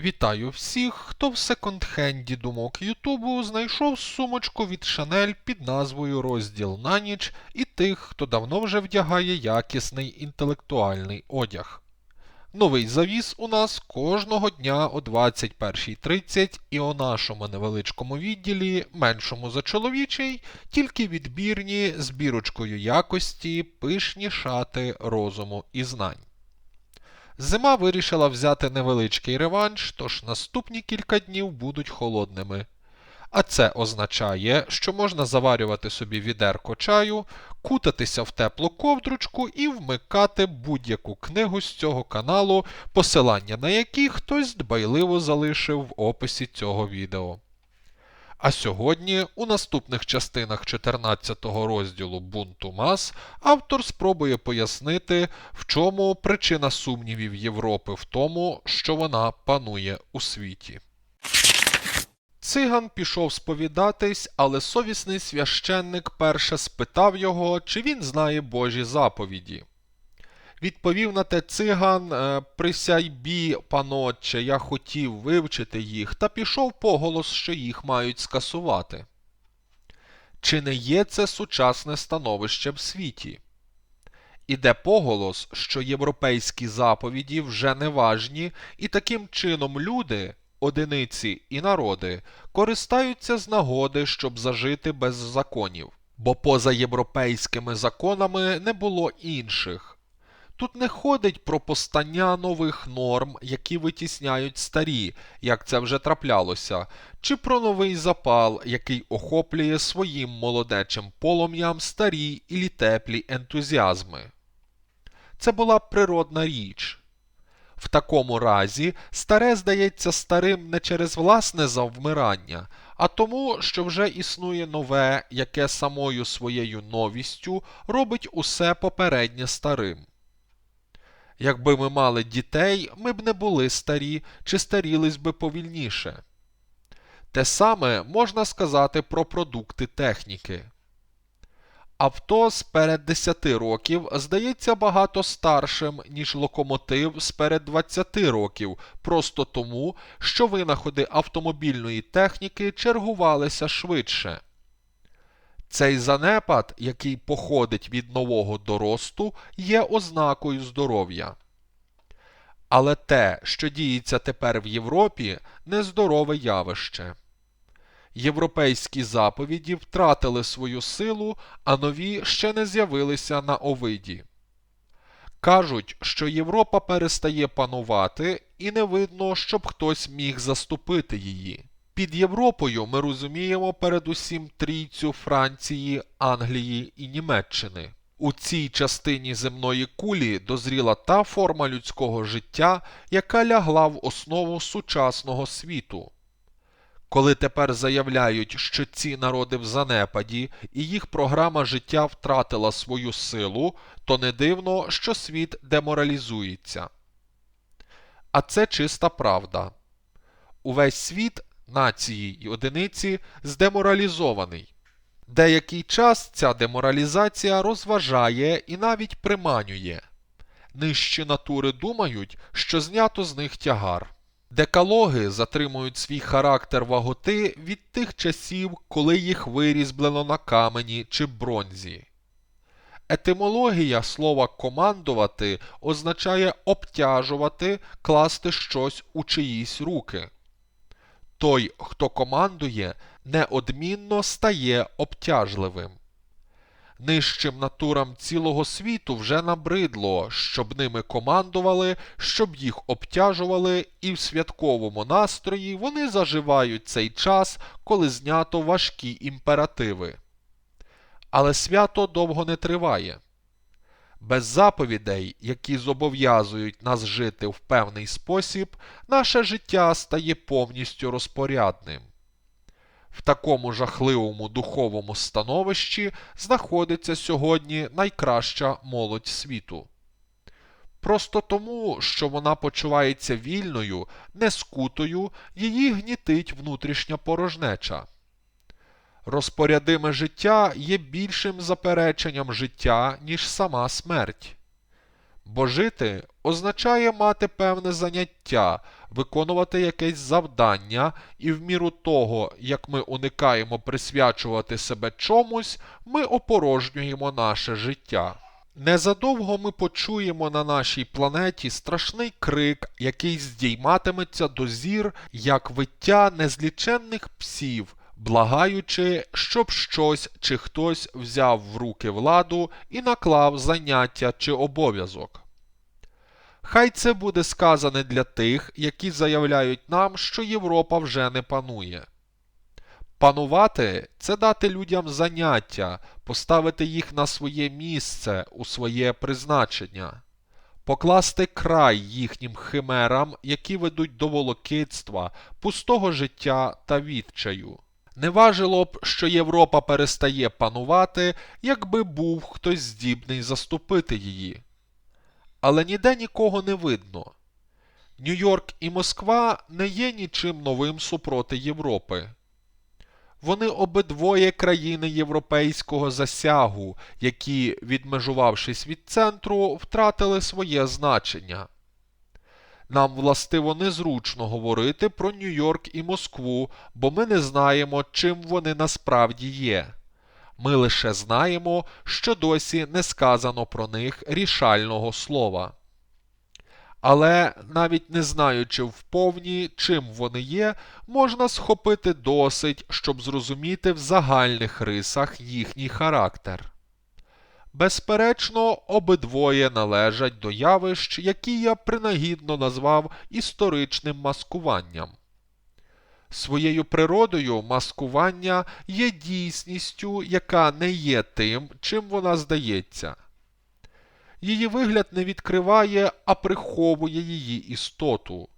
Вітаю всіх, хто в секонд-хенді думок Ютубу знайшов сумочку від Chanel під назвою Розділ на ніч і тих, хто давно вже вдягає якісний інтелектуальний одяг. Новий завіс у нас кожного дня о 21.30 і у нашому невеличкому відділі, меншому за чоловічий, тільки відбірні з бірочкою якості, пишні шати розуму і знань. Зима вирішила взяти невеличкий реванш, тож наступні кілька днів будуть холодними. А це означає, що можна заварювати собі відерко чаю, кутатися в теплу ковдручку і вмикати будь-яку книгу з цього каналу, посилання на які хтось дбайливо залишив в описі цього відео. А сьогодні, у наступних частинах 14 розділу Бунту Мас, автор спробує пояснити, в чому причина сумнівів Європи в тому, що вона панує у світі. Циган пішов сповідатись, але совісний священник перше спитав його, чи він знає Божі заповіді. Відповів на те циган, «Е, присяй панотче, я хотів вивчити їх, та пішов поголос, що їх мають скасувати. Чи не є це сучасне становище в світі? Іде поголос, що європейські заповіді вже не важні, і таким чином люди, одиниці і народи, користаються з нагоди, щоб зажити без законів, бо поза європейськими законами не було інших. Тут не ходить про постання нових норм, які витісняють старі, як це вже траплялося, чи про новий запал, який охоплює своїм молодечим полум'ям старі і теплі ентузіазми. Це була природна річ. В такому разі старе здається старим не через власне завмирання, а тому, що вже існує нове, яке самою своєю новістю робить усе попереднє старим. Якби ми мали дітей, ми б не були старі чи старілись би повільніше. Те саме можна сказати про продукти техніки. Авто з перед 10 років здається багато старшим, ніж локомотив з перед 20 років, просто тому, що винаходи автомобільної техніки чергувалися швидше. Цей занепад, який походить від нового доросту, є ознакою здоров'я. Але те, що діється тепер в Європі, нездорове явище. Європейські заповіді втратили свою силу, а нові ще не з'явилися на овиді. Кажуть, що Європа перестає панувати, і не видно, щоб хтось міг заступити її. Під Європою ми розуміємо передусім трійцю Франції, Англії і Німеччини. У цій частині земної кулі дозріла та форма людського життя, яка лягла в основу сучасного світу. Коли тепер заявляють, що ці народи в занепаді і їх програма життя втратила свою силу, то не дивно, що світ деморалізується. А це чиста правда. Увесь світ нації і одиниці здеморалізований. Деякий час ця деморалізація розважає і навіть приманює. Нижчі натури думають, що знято з них тягар. Декалоги затримують свій характер ваготи від тих часів, коли їх вирізблено на камені чи бронзі. Етимологія слова командувати означає обтяжувати, класти щось у чиїсь руки. Той, хто командує, неодмінно стає обтяжливим. Нижчим натурам цілого світу вже набридло, щоб ними командували, щоб їх обтяжували, і в святковому настрої вони заживають цей час, коли знято важкі імперативи. Але свято довго не триває. Без заповідей, які зобов'язують нас жити в певний спосіб, наше життя стає повністю розпорядним. В такому жахливому духовому становищі знаходиться сьогодні найкраща молодь світу. Просто тому, що вона почувається вільною, не скутою, її гнітить внутрішня порожнеча. Розпорядиме життя є більшим запереченням життя, ніж сама смерть. Бо жити означає мати певне заняття, виконувати якесь завдання, і в міру того, як ми уникаємо присвячувати себе чомусь, ми опорожнюємо наше життя. Незадовго ми почуємо на нашій планеті страшний крик, який здійматиметься до зір, як виття незліченних псів, благаючи, щоб щось чи хтось взяв в руки владу і наклав заняття чи обов'язок. Хай це буде сказане для тих, які заявляють нам, що Європа вже не панує. Панувати це дати людям заняття, поставити їх на своє місце, у своє призначення, покласти край їхнім химерам, які ведуть до волокитства, пустого життя та відчаю. Не важило б, що Європа перестає панувати, якби був хтось здібний заступити її. Але ніде нікого не видно. Нью-Йорк і Москва не є нічим новим супроти Європи. Вони обидвоє країни європейського засягу, які, відмежувавшись від центру, втратили своє значення. Нам властиво незручно говорити про Нью-Йорк і Москву, бо ми не знаємо, чим вони насправді є. Ми лише знаємо, що досі не сказано про них рішального слова. Але навіть не знаючи вповні, чим вони є, можна схопити досить, щоб зрозуміти в загальних рисах їхній характер. Безперечно, обидвоє належать до явищ, які я принагідно назвав історичним маскуванням. Своєю природою маскування є дійсністю, яка не є тим, чим вона здається. Її вигляд не відкриває, а приховує її істоту,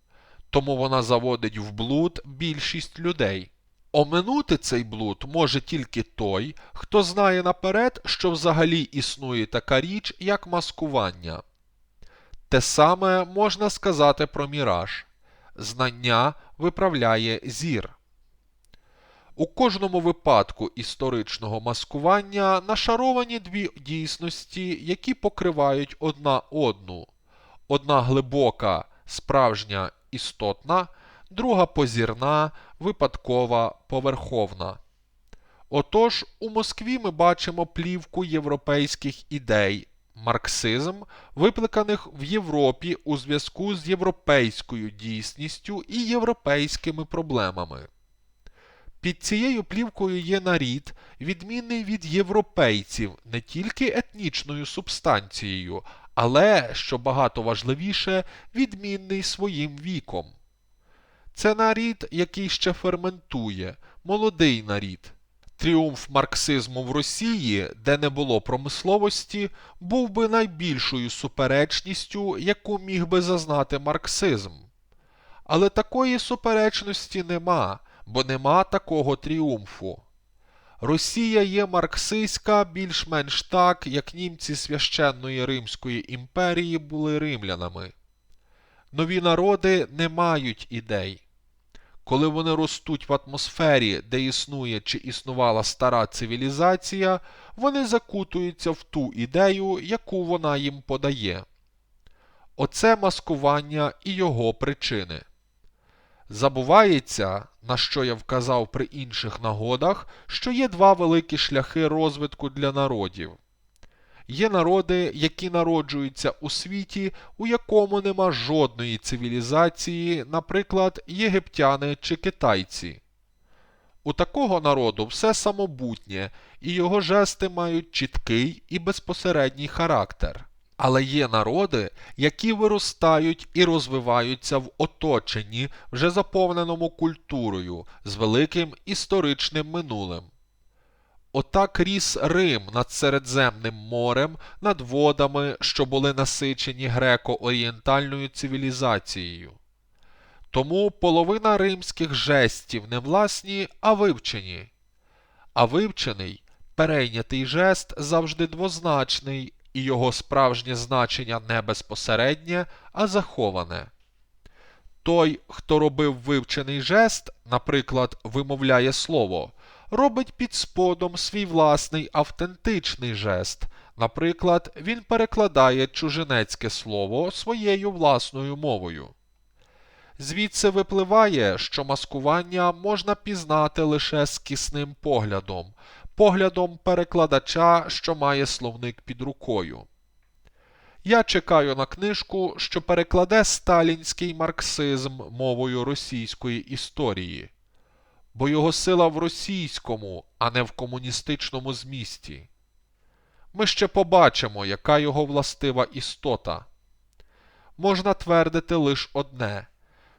тому вона заводить в блуд більшість людей. Оминути цей блуд може тільки той, хто знає наперед, що взагалі існує така річ, як маскування. Те саме можна сказати про міраж. Знання виправляє зір. У кожному випадку історичного маскування нашаровані дві дійсності, які покривають одна одну. Одна глибока, справжня істотна, друга позірна, випадкова, поверховна. Отож, у Москві ми бачимо плівку європейських ідей, марксизм, викликаних в Європі у зв'язку з європейською дійсністю і європейськими проблемами. Під цією плівкою є нарід, відмінний від європейців не тільки етнічною субстанцією, але, що багато важливіше, відмінний своїм віком. Це нарід, який ще ферментує, молодий нарід. Тріумф марксизму в Росії, де не було промисловості, був би найбільшою суперечністю, яку міг би зазнати марксизм. Але такої суперечності нема, бо нема такого тріумфу. Росія є марксистська більш-менш так, як німці священної Римської імперії були римлянами. Нові народи не мають ідей. Коли вони ростуть в атмосфері, де існує чи існувала стара цивілізація, вони закутуються в ту ідею, яку вона їм подає. Оце маскування і його причини. Забувається, на що я вказав при інших нагодах, що є два великі шляхи розвитку для народів. Є народи, які народжуються у світі, у якому нема жодної цивілізації, наприклад, єгиптяни чи китайці. У такого народу все самобутнє, і його жести мають чіткий і безпосередній характер. Але є народи, які виростають і розвиваються в оточенні, вже заповненому культурою, з великим історичним минулим. Отак ріс Рим над Середземним морем, над водами, що були насичені греко-орієнтальною цивілізацією. Тому половина римських жестів не власні, а вивчені. А вивчений, перейнятий жест завжди двозначний, і його справжнє значення не безпосереднє, а заховане. Той, хто робив вивчений жест, наприклад, вимовляє слово, робить під сподом свій власний автентичний жест, Наприклад, він перекладає чужинецьке слово своєю власною мовою. Звідси випливає, що маскування можна пізнати лише скісним поглядом, поглядом перекладача, що має словник під рукою. Я чекаю на книжку, що перекладе сталінський марксизм мовою російської історії, бо його сила в російському, а не в комуністичному змісті. Ми ще побачимо, яка його властива істота. Можна твердити лише одне,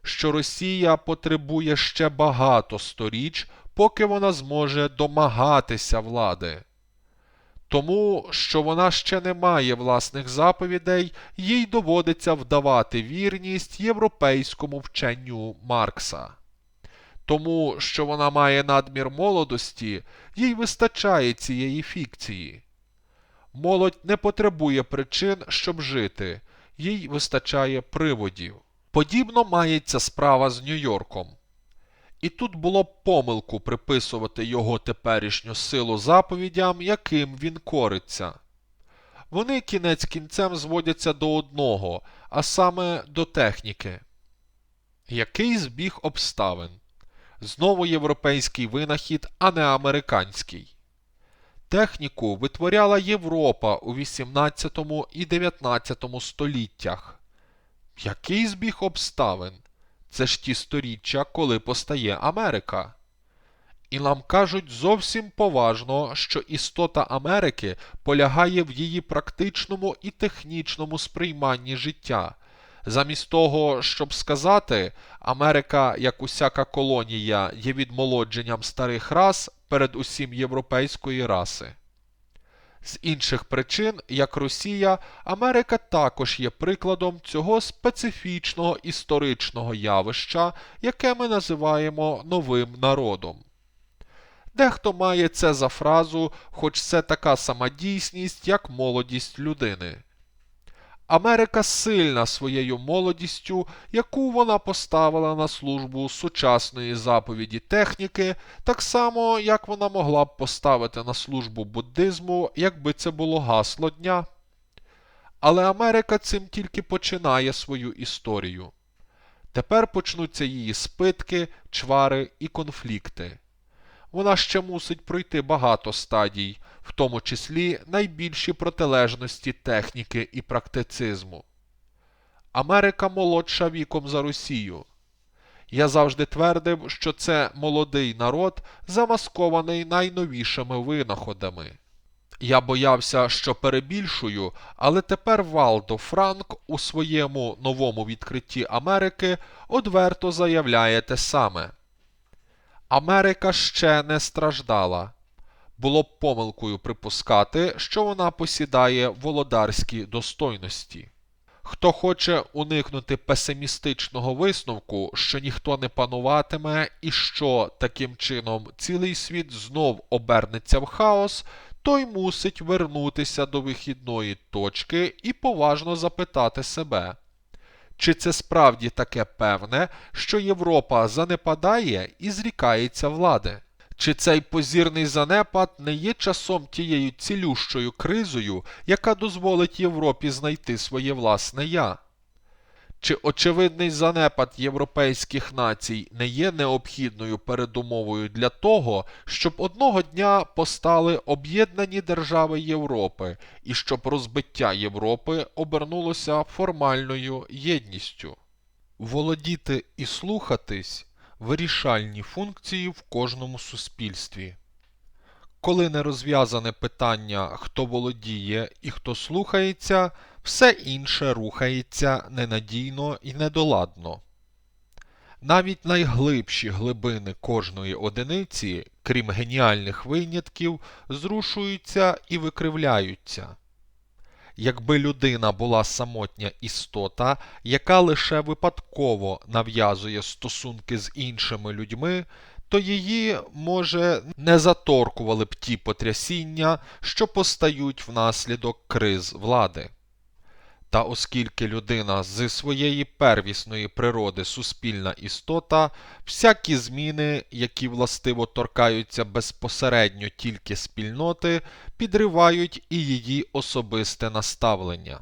що Росія потребує ще багато сторіч, поки вона зможе домагатися влади. Тому, що вона ще не має власних заповідей, їй доводиться вдавати вірність європейському вченню Маркса. Тому, що вона має надмір молодості, їй вистачає цієї фікції. Молодь не потребує причин, щоб жити, їй вистачає приводів. Подібно мається справа з Нью-Йорком. І тут було б помилку приписувати його теперішню силу заповідям, яким він кориться. Вони кінець кінцем зводяться до одного, а саме до техніки. Який збіг обставин? Знову європейський винахід, а не американський. Техніку витворяла Європа у 18 і 19 століттях. Який збіг обставин? Це ж ті сторіччя, коли постає Америка. І нам кажуть зовсім поважно, що істота Америки полягає в її практичному і технічному сприйманні життя. Замість того, щоб сказати, Америка, як усяка колонія, є відмолодженням старих рас перед усім європейської раси. З інших причин, як Росія, Америка також є прикладом цього специфічного історичного явища, яке ми називаємо новим народом. Дехто має це за фразу, хоч це така сама дійсність, як молодість людини. Америка сильна своєю молодістю, яку вона поставила на службу сучасної заповіді техніки, так само, як вона могла б поставити на службу буддизму, якби це було гасло дня. Але Америка цим тільки починає свою історію. Тепер почнуться її спитки, чвари і конфлікти. Вона ще мусить пройти багато стадій, в тому числі найбільші протилежності техніки і практицизму. Америка молодша віком за Росію. Я завжди твердив, що це молодий народ, замаскований найновішими винаходами. Я боявся, що перебільшую, але тепер Валдо Франк у своєму новому відкритті Америки одверто заявляє те саме. Америка ще не страждала. Було б помилкою припускати, що вона посідає володарські достойності. Хто хоче уникнути песимістичного висновку, що ніхто не пануватиме і що таким чином цілий світ знов обернеться в хаос, той мусить вернутися до вихідної точки і поважно запитати себе. Чи це справді таке певне, що Європа занепадає і зрікається влади? Чи цей позірний занепад не є часом тією цілющою кризою, яка дозволить Європі знайти своє власне я? Чи очевидний занепад європейських націй не є необхідною передумовою для того, щоб одного дня постали об'єднані держави Європи і щоб розбиття Європи обернулося формальною єдністю? Володіти і слухатись вирішальні функції в кожному суспільстві. Коли не розв'язане питання, хто володіє і хто слухається, все інше рухається ненадійно і недоладно. Навіть найглибші глибини кожної одиниці, крім геніальних винятків, зрушуються і викривляються. Якби людина була самотня істота, яка лише випадково нав'язує стосунки з іншими людьми, то її, може, не заторкували б ті потрясіння, що постають внаслідок криз влади. Та оскільки людина з своєї первісної природи суспільна істота, всякі зміни, які властиво торкаються безпосередньо тільки спільноти, підривають і її особисте наставлення.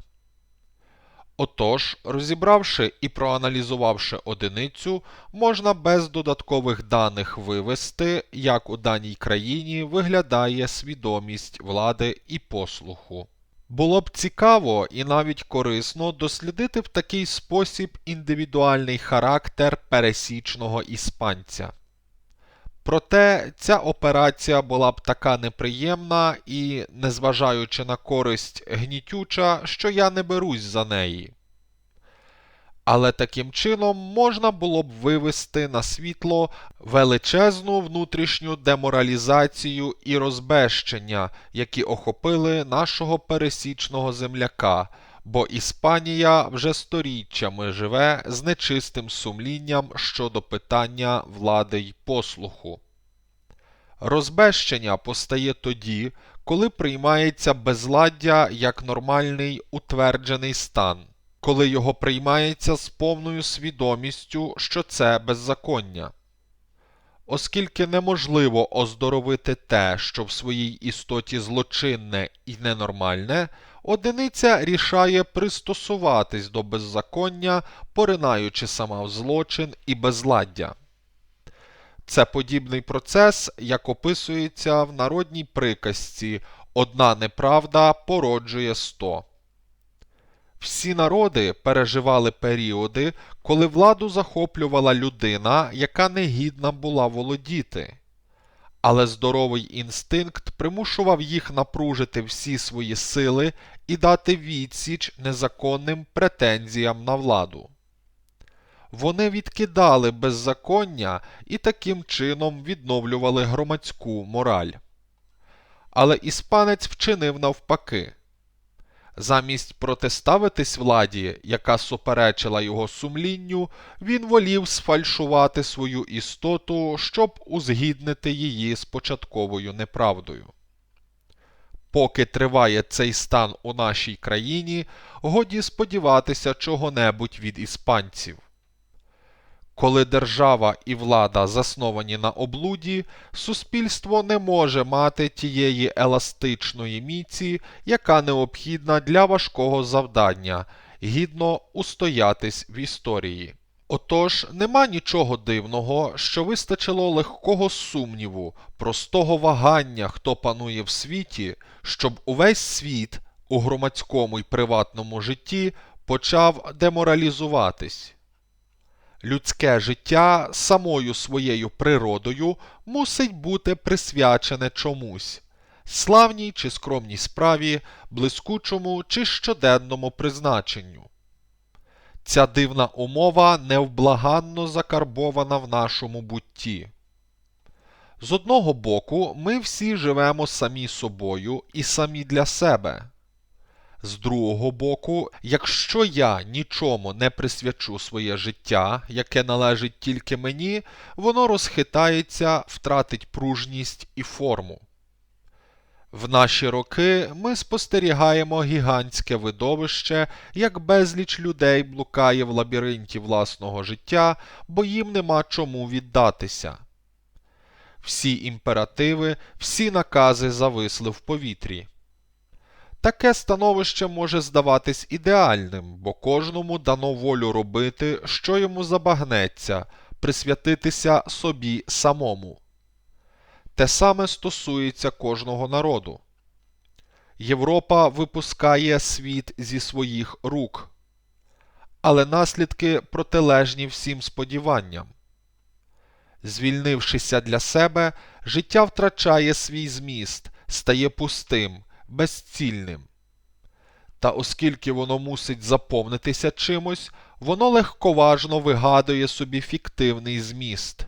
Отож, розібравши і проаналізувавши одиницю, можна без додаткових даних вивести, як у даній країні виглядає свідомість влади і послуху. Було б цікаво і навіть корисно дослідити в такий спосіб індивідуальний характер пересічного іспанця. Проте ця операція була б така неприємна і, незважаючи на користь гнітюча, що я не берусь за неї. Але таким чином можна було б вивести на світло величезну внутрішню деморалізацію і розбещення, які охопили нашого пересічного земляка, бо Іспанія вже сторіччями живе з нечистим сумлінням щодо питання влади й послуху. Розбещення постає тоді, коли приймається безладдя як нормальний утверджений стан, коли його приймається з повною свідомістю, що це беззаконня. Оскільки неможливо оздоровити те, що в своїй істоті злочинне і ненормальне, одиниця рішає пристосуватись до беззаконня, поринаючи сама в злочин і безладдя. Це подібний процес, як описується в народній приказці Одна неправда породжує сто. Всі народи переживали періоди, коли владу захоплювала людина, яка не гідна була володіти. Але здоровий інстинкт примушував їх напружити всі свої сили і дати відсіч незаконним претензіям на владу. Вони відкидали беззаконня і таким чином відновлювали громадську мораль. Але іспанець вчинив навпаки. Замість протиставитись владі, яка суперечила його сумлінню, він волів сфальшувати свою істоту, щоб узгіднити її з початковою неправдою. Поки триває цей стан у нашій країні, годі сподіватися чого-небудь від іспанців. Коли держава і влада засновані на облуді, суспільство не може мати тієї еластичної міці, яка необхідна для важкого завдання, гідно устоятись в історії. Отож, нема нічого дивного, що вистачило легкого сумніву, простого вагання, хто панує в світі, щоб увесь світ у громадському й приватному житті почав деморалізуватись. Людське життя самою своєю природою мусить бути присвячене чомусь славній чи скромній справі, блискучому чи щоденному призначенню. Ця дивна умова невблаганно закарбована в нашому бутті. З одного боку, ми всі живемо самі собою і самі для себе. З другого боку, якщо я нічому не присвячу своє життя, яке належить тільки мені, воно розхитається, втратить пружність і форму. В наші роки ми спостерігаємо гігантське видовище, як безліч людей блукає в лабіринті власного життя, бо їм нема чому віддатися. Всі імперативи, всі накази зависли в повітрі. Таке становище може здаватись ідеальним, бо кожному дано волю робити, що йому забагнеться, присвятитися собі самому. Те саме стосується кожного народу. Європа випускає світ зі своїх рук, але наслідки протилежні всім сподіванням. Звільнившися для себе, життя втрачає свій зміст, стає пустим, безцільним. Та оскільки воно мусить заповнитися чимось, воно легковажно вигадує собі фіктивний зміст,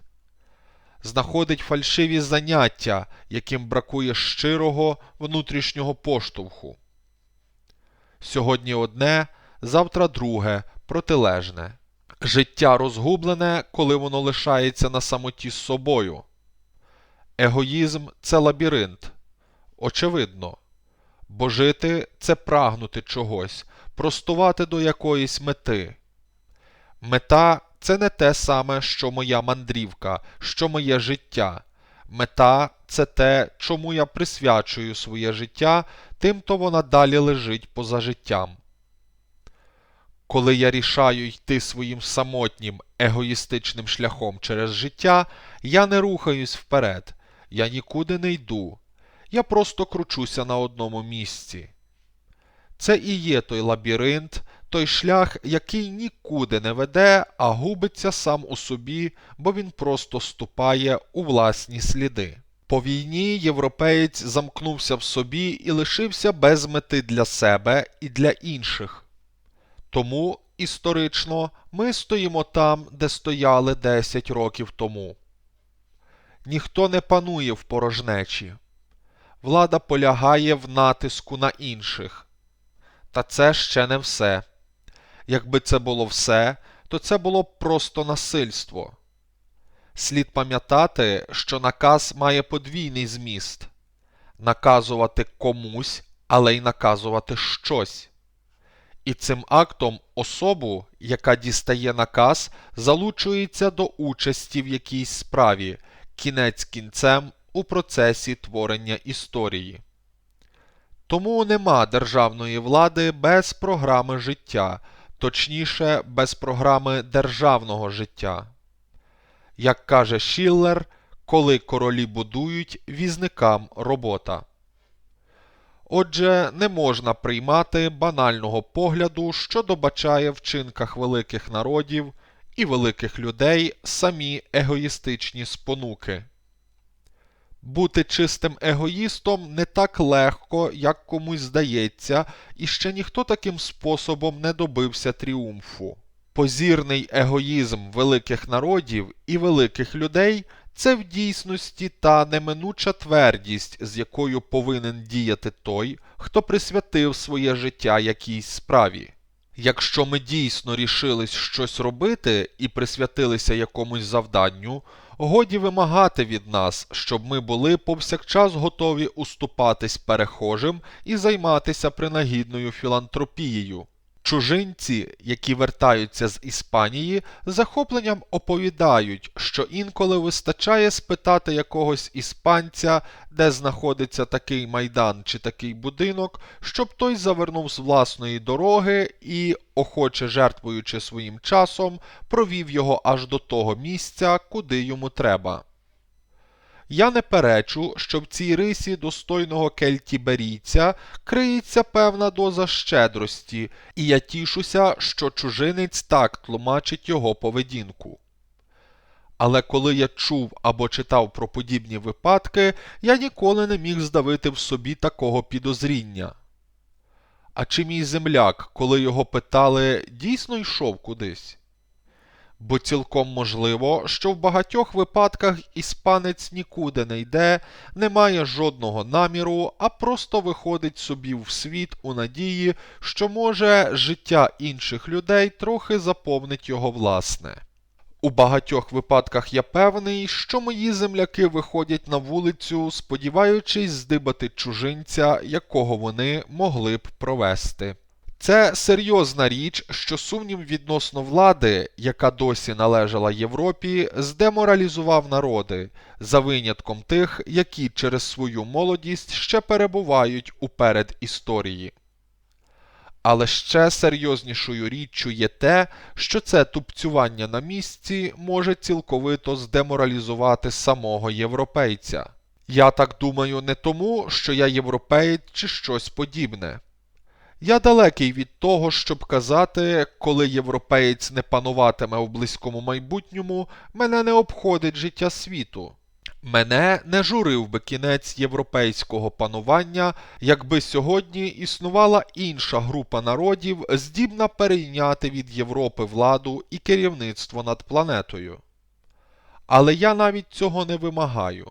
знаходить фальшиві заняття, яким бракує щирого внутрішнього поштовху. Сьогодні одне, завтра друге, протилежне. Життя розгублене, коли воно лишається на самоті з собою. Егоїзм це лабіринт. Очевидно. Бо жити це прагнути чогось, простувати до якоїсь мети. Мета це не те саме, що моя мандрівка, що моє життя. Мета це те, чому я присвячую своє життя, тим-то вона далі лежить поза життям. Коли я рішаю йти своїм самотнім егоїстичним шляхом через життя, я не рухаюсь вперед, я нікуди не йду, я просто кручуся на одному місці. Це і є той лабіринт, той шлях, який нікуди не веде, а губиться сам у собі, бо він просто ступає у власні сліди. По війні європеєць замкнувся в собі і лишився без мети для себе і для інших. Тому історично ми стоїмо там, де стояли 10 років тому. Ніхто не панує в порожнечі. Влада полягає в натиску на інших. Та це ще не все. Якби це було все, то це було б просто насильство. Слід пам'ятати, що наказ має подвійний зміст наказувати комусь, але й наказувати щось. І цим актом особу, яка дістає наказ, залучується до участі в якійсь справі, кінець кінцем у процесі творення історії. Тому нема державної влади без програми життя, точніше, без програми державного життя. Як каже Шіллер, коли королі будують, візникам робота. Отже, не можна приймати банального погляду, що добачає в вчинках великих народів і великих людей самі егоїстичні спонуки. Бути чистим егоїстом не так легко, як комусь здається, і ще ніхто таким способом не добився тріумфу. Позірний егоїзм великих народів і великих людей це в дійсності та неминуча твердість, з якою повинен діяти той, хто присвятив своє життя якійсь справі. Якщо ми дійсно рішились щось робити і присвятилися якомусь завданню, годі вимагати від нас, щоб ми були повсякчас готові уступатись перехожим і займатися принагідною філантропією. Чужинці, які вертаються з Іспанії, захопленням оповідають, що інколи вистачає спитати якогось іспанця, де знаходиться такий майдан чи такий будинок, щоб той завернув з власної дороги і, охоче жертвуючи своїм часом, провів його аж до того місця, куди йому треба. Я не перечу, що в цій рисі достойного кельтіберійця криється певна доза щедрості, і я тішуся, що чужинець так тлумачить його поведінку. Але коли я чув або читав про подібні випадки, я ніколи не міг здавити в собі такого підозріння. А чи мій земляк, коли його питали, дійсно йшов кудись? Бо цілком можливо, що в багатьох випадках іспанець нікуди не йде, не має жодного наміру, а просто виходить собі в світ у надії, що може життя інших людей трохи заповнить його власне. У багатьох випадках я певний, що мої земляки виходять на вулицю, сподіваючись здибати чужинця, якого вони могли б провести. Це серйозна річ, що сумнів відносно влади, яка досі належала Європі, здеморалізував народи, за винятком тих, які через свою молодість ще перебувають у передісторії. Але ще серйознішою річчю є те, що це тупцювання на місці може цілковито здеморалізувати самого європейця. Я так думаю не тому, що я європеєць чи щось подібне. Я далекий від того, щоб казати, коли європеєць не пануватиме у близькому майбутньому, мене не обходить життя світу. Мене не журив би кінець європейського панування, якби сьогодні існувала інша група народів, здібна перейняти від Європи владу і керівництво над планетою. Але я навіть цього не вимагаю.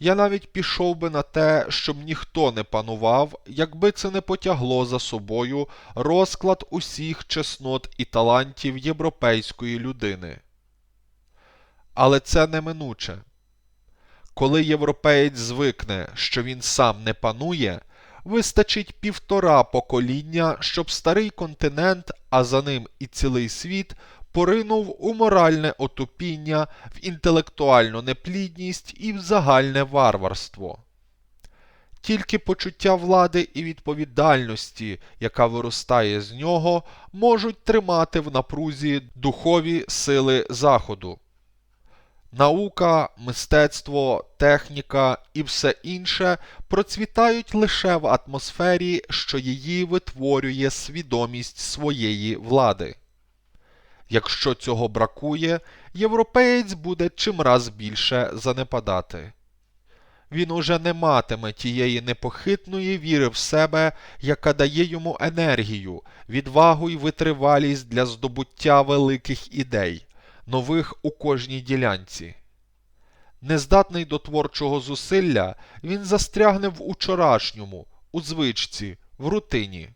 Я навіть пішов би на те, щоб ніхто не панував, якби це не потягло за собою розклад усіх чеснот і талантів європейської людини. Але це неминуче. Коли європеєць звикне, що він сам не панує, вистачить півтора покоління, щоб старий континент, а за ним і цілий світ, поринув у моральне отупіння, в інтелектуальну неплідність і в загальне варварство. Тільки почуття влади і відповідальності, яка виростає з нього, можуть тримати в напрузі духові сили Заходу. Наука, мистецтво, техніка і все інше процвітають лише в атмосфері, що її витворює свідомість своєї влади. Якщо цього бракує, європеєць буде чимраз більше занепадати. Він уже не матиме тієї непохитної віри в себе, яка дає йому енергію, відвагу й витривалість для здобуття великих ідей, нових у кожній ділянці. Нездатний до творчого зусилля, він застрягне в учорашньому, у звичці, в рутині.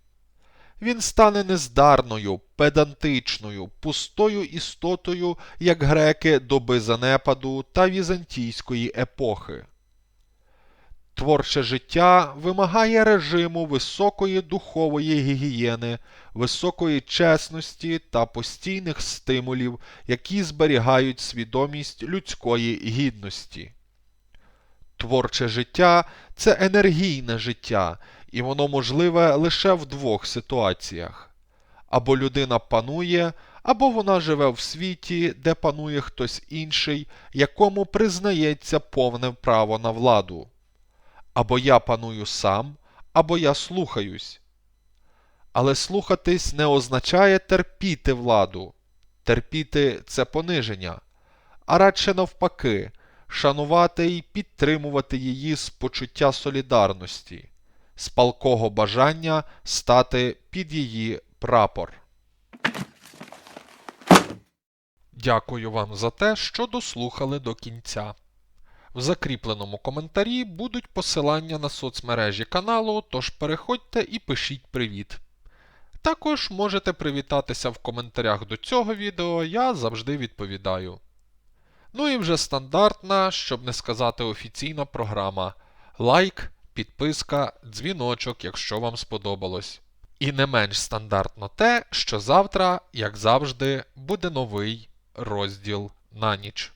Він стане нездарною, педантичною, пустою істотою, як греки доби занепаду та візантійської епохи. Творче життя вимагає режиму високої духової гігієни, високої чесності та постійних стимулів, які зберігають свідомість людської гідності. Творче життя це енергійне життя, і воно можливе лише в двох ситуаціях. Або людина панує, або вона живе в світі, де панує хтось інший, якому признається повне право на владу. Або я паную сам, або я слухаюсь. Але слухатись не означає терпіти владу. Терпіти це пониження, а радше навпаки, шанувати і підтримувати її з почуття солідарності, з палкого бажання стати під її прапор. Дякую вам за те, що дослухали до кінця. В закріпленому коментарі будуть посилання на соцмережі каналу, тож переходьте і пишіть привіт. Також можете привітатися в коментарях до цього відео, я завжди відповідаю. Ну і вже стандартна, щоб не сказати офіційна програма. Лайк, підписка, дзвіночок, якщо вам сподобалось. І не менш стандартно те, що завтра, як завжди, буде новий розділ на ніч.